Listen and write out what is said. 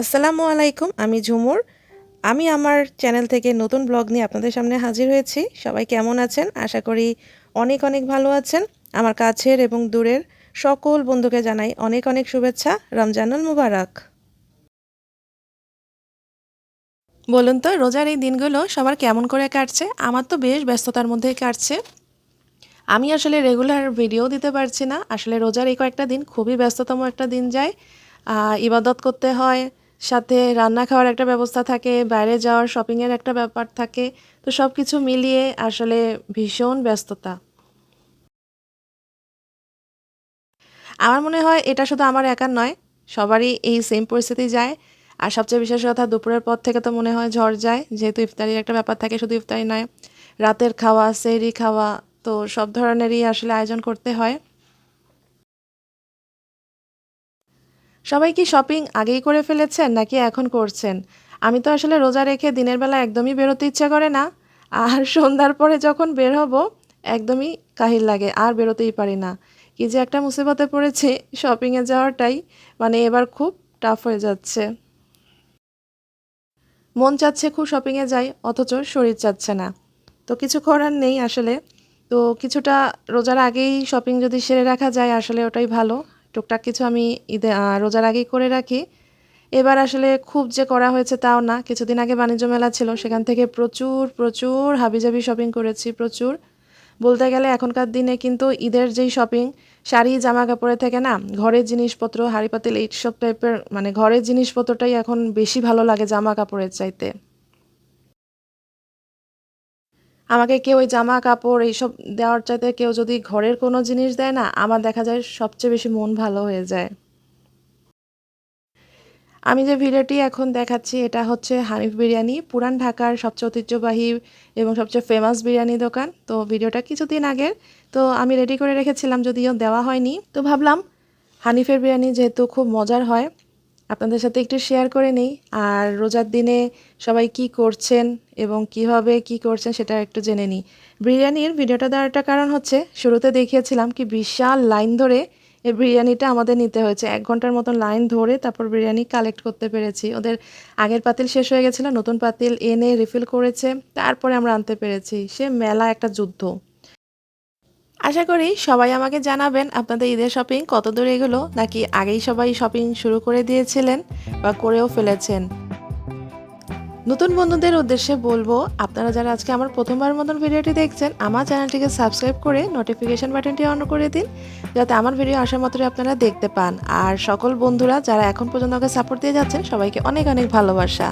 আসসালামু আলাইকুম, আমি ঝুমুর। আমি আমার চ্যানেল থেকে নতুন ব্লগ নিয়ে আপনাদের সামনে হাজির হয়েছি। সবাই কেমন আছেন? আশা করি অনেক অনেক ভালো আছেন। আমার কাছের এবং দূরের সকল বন্ধুকে জানাই অনেক অনেক শুভেচ্ছা। রমজানুল মুবারক। বলুন তো, রোজার এই দিনগুলো সবার কেমন করে কাটছে? আমার তো বেশ ব্যস্ততার মধ্যেই কাটছে। আমি আসলে রেগুলার ভিডিও দিতে পারছি না। আসলে রোজার এই কয়েকটা দিন খুবই ব্যস্ততম একটা দিন যায়। ইবাদত করতে হয় সাথে রান্না খাওয়ার একটা ব্যবস্থা থাকে, বাইরে যাওয়ার শপিংয়ের একটা ব্যাপার থাকে, তো সব কিছু মিলিয়ে আসলে ভীষণ ব্যস্ততা। আমার মনে হয় এটা শুধু আমার একার নয়, সবারই এই সেম পরিস্থিতি যায়। আর সবচেয়ে বিশেষ কথা, দুপুরের পর থেকে তো মনে হয় ঝড় যায়, যেহেতু ইফতারির একটা ব্যাপার থাকে, শুধু ইফতারি নয়, রাতের খাওয়া, সেহরি খাওয়া, তো সব ধরনেরই আসলে আয়োজন করতে হয়। সবাই কি শপিং আগেই করে ফেলেছেন নাকি এখন করছেন? আমি তো আসলে রোজা রেখে দিনের বেলা একদমই বেরোতে ইচ্ছা করে না। আর সন্ধ্যার পরে যখন বের হব, একদমই কাহিল লাগে, আর বেরোতেই পারি না। কি যে একটা মুসিবতে পড়েছি শপিংয়ে যাওয়াটাই মানে এবার খুব টাফ হয়ে যাচ্ছে। মন চাচ্ছে খুব শপিংয়ে যাই, অথচ শরীর চাচ্ছে না। তো কিছু করার নেই আসলে। তো কিছুটা রোজার আগেই শপিং যদি সেরে রাখা যায়, আসলে ওটাই ভালো। টুকটাক কিছু আমি ঈদে রোজার আগেই করে রাখি। এবার আসলে খুব যে করা হয়েছে তাও না। কিছুদিন আগে বাণিজ্য মেলা ছিল, সেখান থেকে প্রচুর প্রচুর হাবিজাবি শপিং করেছি, প্রচুর। বলতে গেলে এখনকার দিনে কিন্তু ঈদের যেই শপিং শাড়ি জামা কাপড়ের থেকে না, ঘরের জিনিসপত্র হাঁড়ি পাতিল এইসব টাইপের মানে ঘরের জিনিসপত্রটাই এখন বেশি ভালো লাগে জামা কাপড়ের চাইতে। আমাকে কেউ ওই জামা কাপড় এইসব দেওয়ার চাইতে কেউ যদি ঘরের কোনো জিনিস দেয় না, আমার দেখা যায় সবচেয়ে বেশি মন ভালো হয়ে যায়। আমি যে ভিডিওটি এখন দেখাচ্ছি, এটা হচ্ছে হানিফ বিরিয়ানি, পুরান ঢাকার সবচেয়ে ঐতিহ্যবাহী এবং সবচেয়ে ফেমাস বিরিয়ানি দোকান। তো ভিডিওটা কিছুদিন আগের, তো আমি রেডি করে রেখেছিলাম, যদিও দেওয়া হয়নি। তো ভাবলাম হানিফের বিরিয়ানি যেহেতু খুব মজার হয় আপনাদের সাথে একটু শেয়ার করে নিই। আর রোজার দিনে সবাই কি করছেন এবং কীভাবে কি করছেন সেটা একটু জেনে নিই। বিরিয়ানির ভিডিওটা দেওয়ার একটা কারণ হচ্ছে, শুরুতে দেখিয়েছিলাম কি বিশাল লাইন ধরে এই বিরিয়ানিটা আমাদের নিতে হয়েছে। এক ঘণ্টার মতন লাইন ধরে তারপর বিরিয়ানি কালেক্ট করতে পেরেছি। ওদের আগের পাতিল শেষ হয়ে গেছিল, নতুন পাতিল এনে রিফিল করেছে, তারপরে আমরা আনতে পেরেছি। সে মেলা একটা যুদ্ধ। আশা করি সবাই আমাকে জানাবেন আপনাদের ঈদের শপিং কত দূর এগুলো, নাকি আগেই সবাই শপিং শুরু করে দিয়েছিলেন বা করেও ফেলেছেন। নতুন বন্ধুদের উদ্দেশ্যে বলব, আপনারা যারা আজকে আমার প্রথমবার মতন ভিডিওটি দেখছেন, আমার চ্যানেলটিকে সাবস্ক্রাইব করে নোটিফিকেশন বাটনটি অন করে দিন, যাতে আমার ভিডিও আসা মাত্রই আপনারা দেখতে পান। আর সকল বন্ধুরা যারা এখন পর্যন্ত আমাকে সাপোর্ট দিয়ে যাচ্ছেন, সবাইকে অনেক অনেক ভালোবাসা।